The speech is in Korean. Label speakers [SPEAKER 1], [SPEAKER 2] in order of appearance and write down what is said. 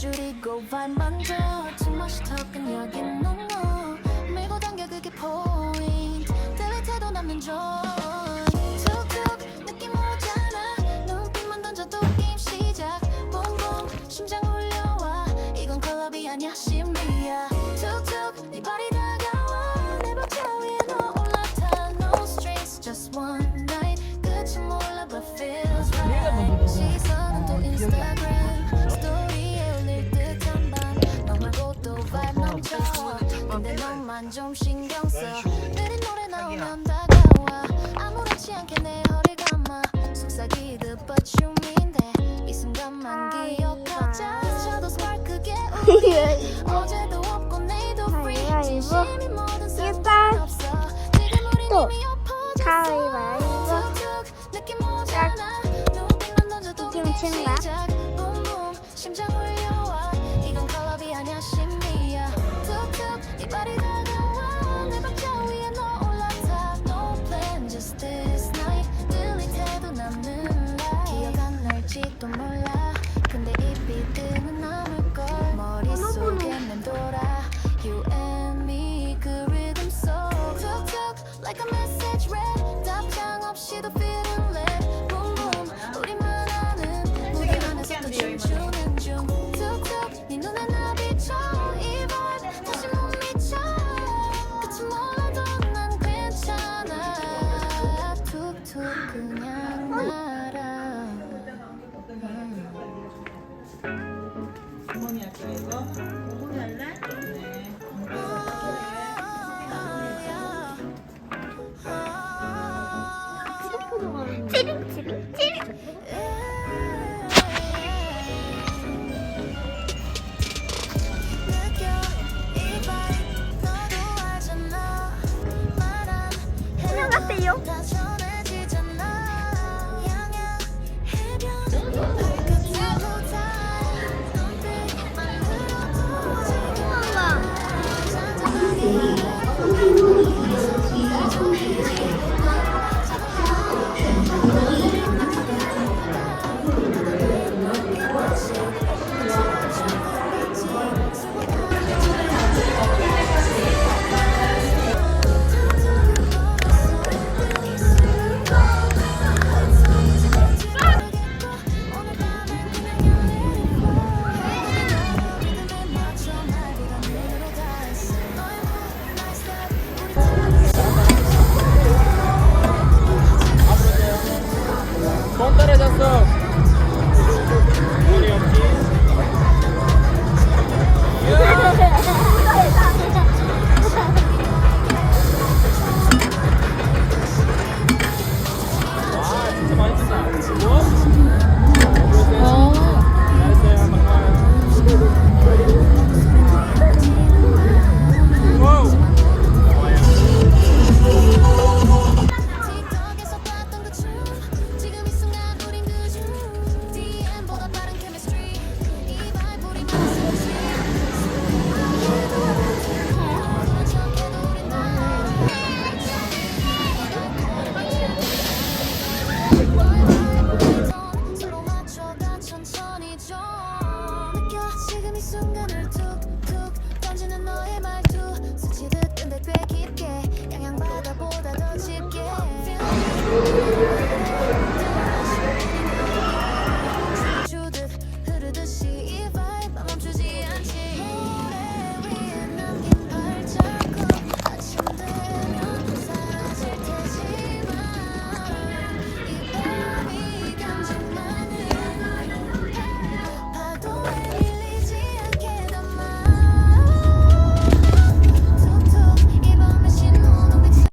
[SPEAKER 1] 줄이고 vibe 만져 Too much talking 여긴 근데? 너만 좀 신경 써. 느린 노래 나오면 다가와. 아무렇지 않게 내 허리 감아. 속삭이듯 but you mean that 이 순간만 기억하자. 저도 스파크게 우리 어제도 없고 내일도 free. 진심이 뭐든
[SPEAKER 2] 이겼다.
[SPEAKER 1] 상관 없어. 지금
[SPEAKER 2] 또.
[SPEAKER 1] 이미 엎어졌어.
[SPEAKER 2] 가위바위보.
[SPEAKER 1] 툭툭. 느낌 오잖아. 눈빛만 던져도
[SPEAKER 2] 거야?
[SPEAKER 1] 시작
[SPEAKER 3] 어머니 이거 어머니 할래? 네
[SPEAKER 4] আছো